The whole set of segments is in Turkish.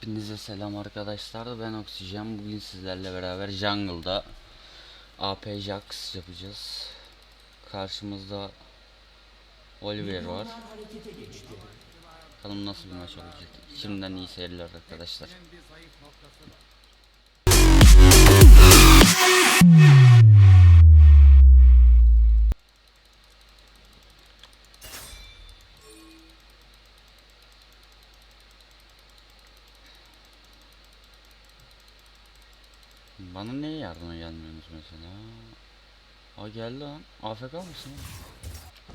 Hepinize selam arkadaşlar. Ben Oksijen. Bugün sizlerle beraber Jungle'da AP Jax yapacağız. Karşımızda Oliver var. Bakalım nasıl bir maç olacak. Şimdiden iyi seyirler arkadaşlar. Bana niye yardıma gelmiyorsunuz mesela? Aa geldi lan. AFK mısın? Hmm.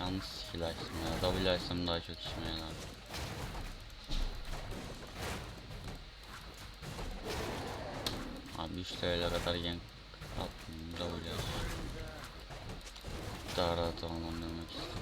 Yanlış skill açtım ya. W açsam daha çok işime yarar. Abi 3 TL kadar gank attım. W açtım. Daha rahat olmam demek istedim.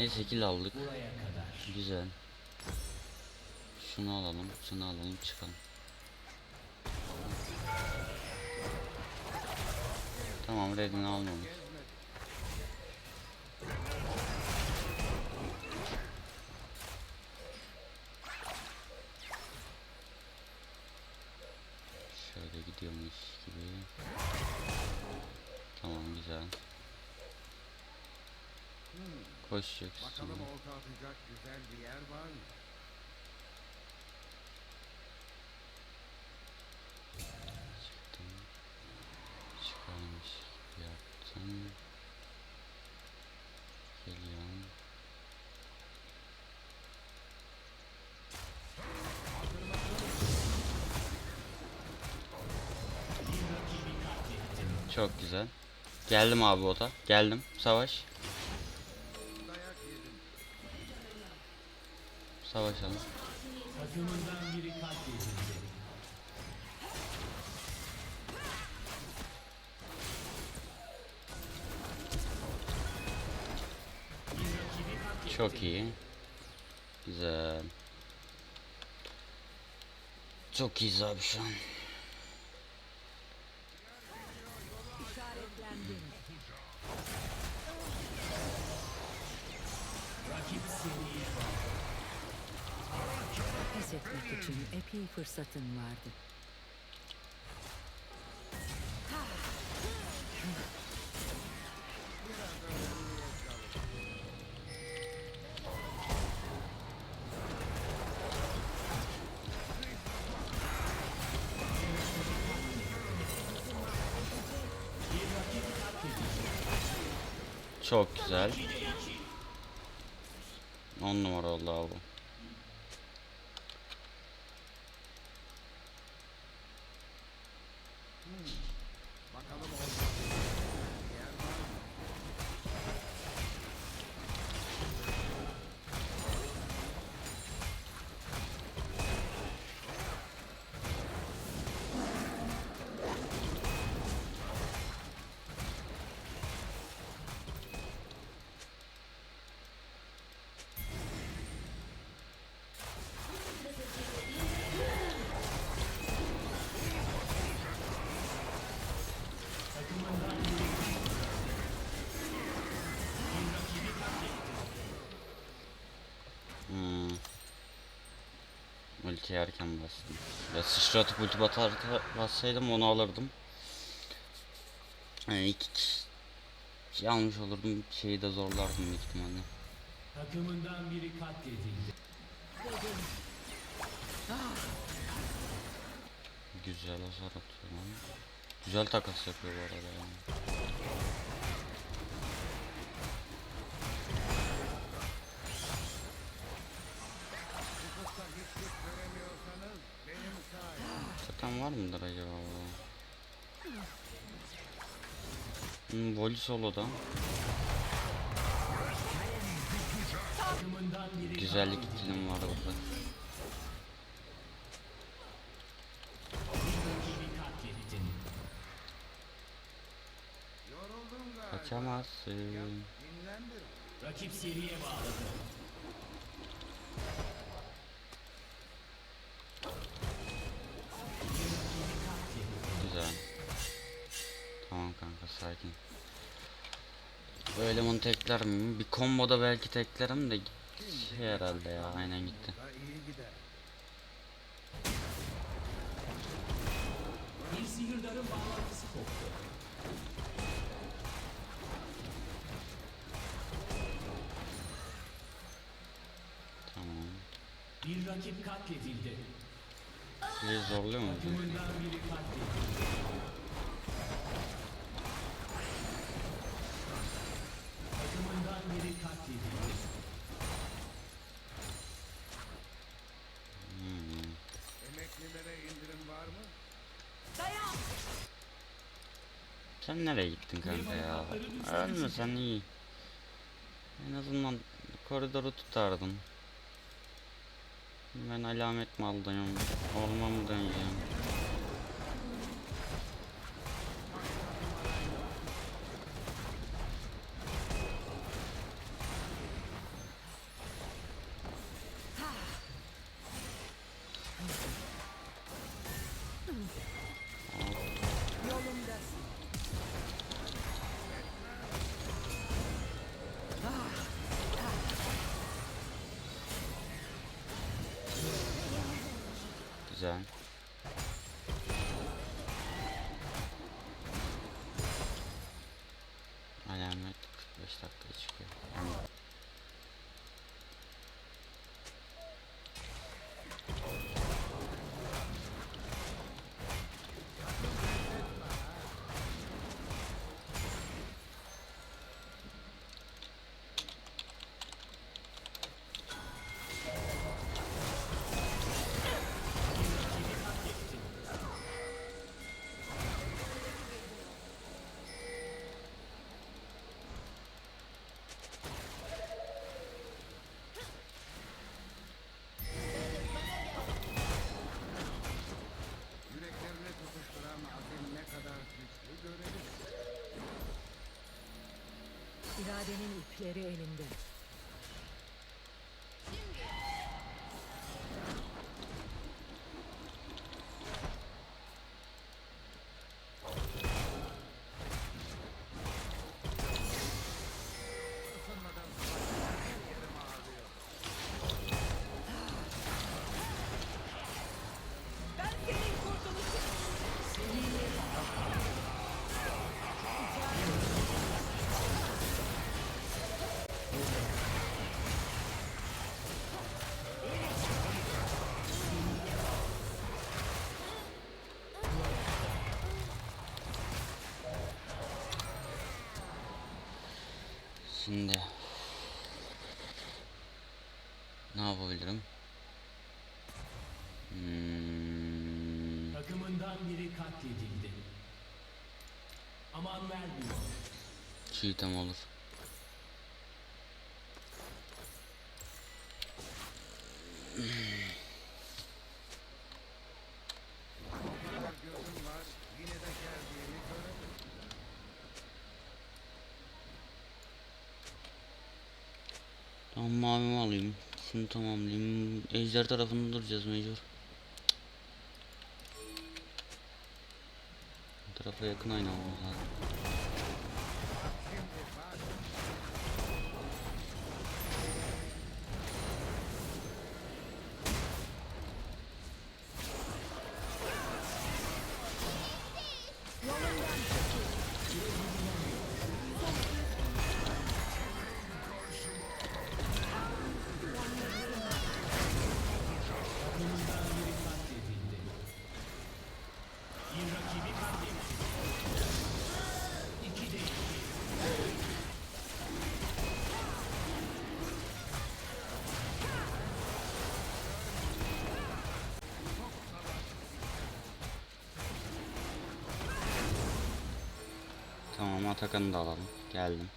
Neyse kill aldık. Güzel. Şunu alalım, şunu alalım, çıkalım. Tamam, redini almamış. Şöyle gidiyormuş gibi. Tamam, güzel. Koşacak üstüne. Bakalım olta atacak güzel bir yer var mı? Çıktım. Çıkarmış yaptım. Geliyorum. Çok güzel. Geldim abi ota. Geldim. Savaş. Savaşalım. Çok iyi. Güzel. Çok. Pes etmek için epey fırsatın vardı. Çok güzel. 10 numara oldu abi. Ulti erken bastım. Ya sıçratıp ulti batar bassaydım onu alırdım. Yani iki kişi almış olurdum. Şeyi de zorlardım büyük ihtimalle. Takımından biri katledildi. Güzel hasar atıyor lan. Güzel takas yapıyor bu arada yani. Falan var mıdır acaba? Hmm, Voli soloda. Güzellik ikilim var burada. Kaçamazsın. Rakip seriye bağladı. Sakin. Böyle bunu tekler miyim? Bir komboda belki teklerim de şey herhalde ya aynen gitti. Bir sihirdarın bağlantısı koptu. Tamam. Bir rakip katledildi. Sizi zorluyor mu? Hmm. Emeklilere indirim var mı? Sen nereye gittin kanka ya? Ölme sen iyi. En azından koridoru tutardın. Ben alamet mi aldım? Orman mı? İpleri elinde. Şimdi ne yapabilirim? Hmm, Takımından biri katledildi. Aman vermiyor. cheat'em olur. Tamamlayayım. Ejder tarafında duracağız mecbur. Bu tarafa yakın oynamamız lazım. Atakan'ı da alalım. Geldim.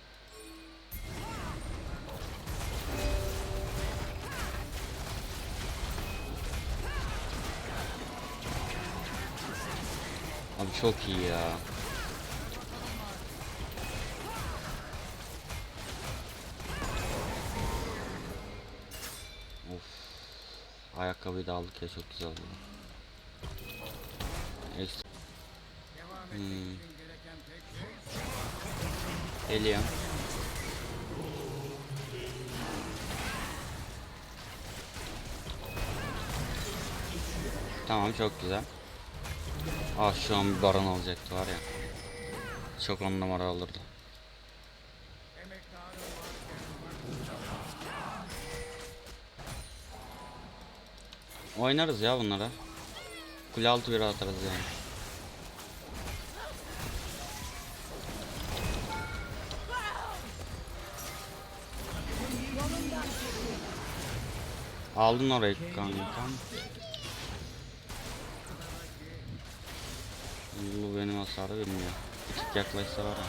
Abi çok iyi ya. Of. Ayakkabıyı da aldık ya çok güzel oldu. Geliyorum. Tamam çok güzel. Ah şu an bir baron olacaktı var ya. Çok on numara olurdu. Oynarız ya bunlara. Kule altı bir atarız yani. Aldın orayı kankam. Bu benim hasarı bilmiyor. Bir tık yaklaşsa var ya.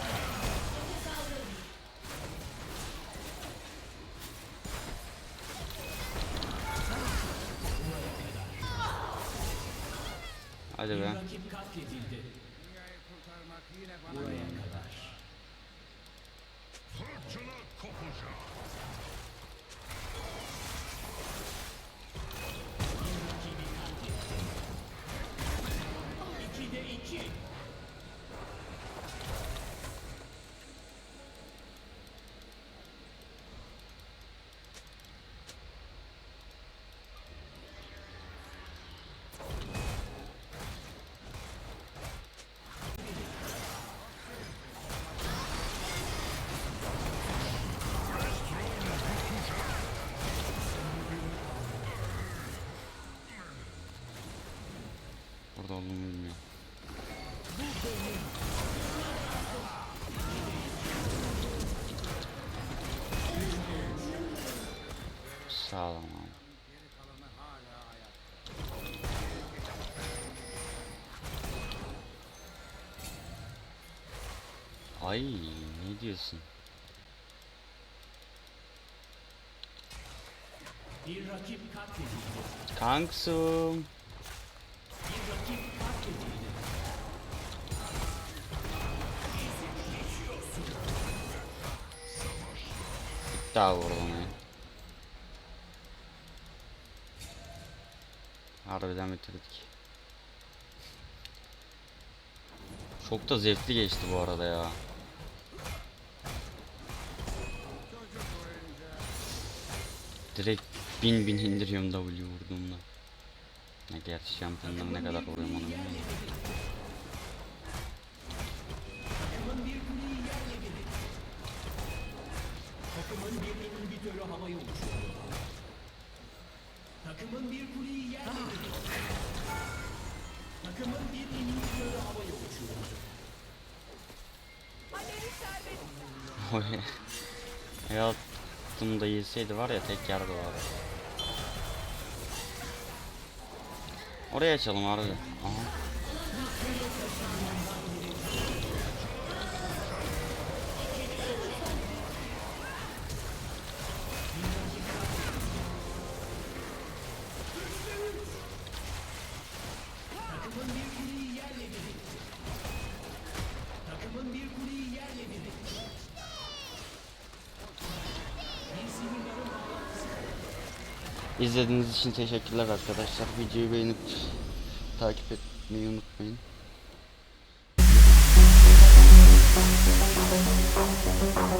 Burada olduğumu bilmiyorum. Abi. kalanı hala ayakta. Ay ne diyorsun? Bir rakip katledildi. Kanksum. Abi oradan ya. Harbiden bitirdik. Çok da zevkli geçti bu arada ya. Direkt bin bin indiriyorum W vurduğumda. Ne gerçi şampiyonlar ne kadar vuruyorum onu bilmiyorum. Takımın bir inhibitörü havaya uçurdu. Takımın bir kuleyi yerle. Takımın bir inhibitörü havaya uçurdu. Oy. Hayatımda yeseydi var ya tek yerde var. Oraya açalım abi. Aha. İzlediğiniz için teşekkürler arkadaşlar. Videoyu beğenip takip etmeyi unutmayın. Thank you.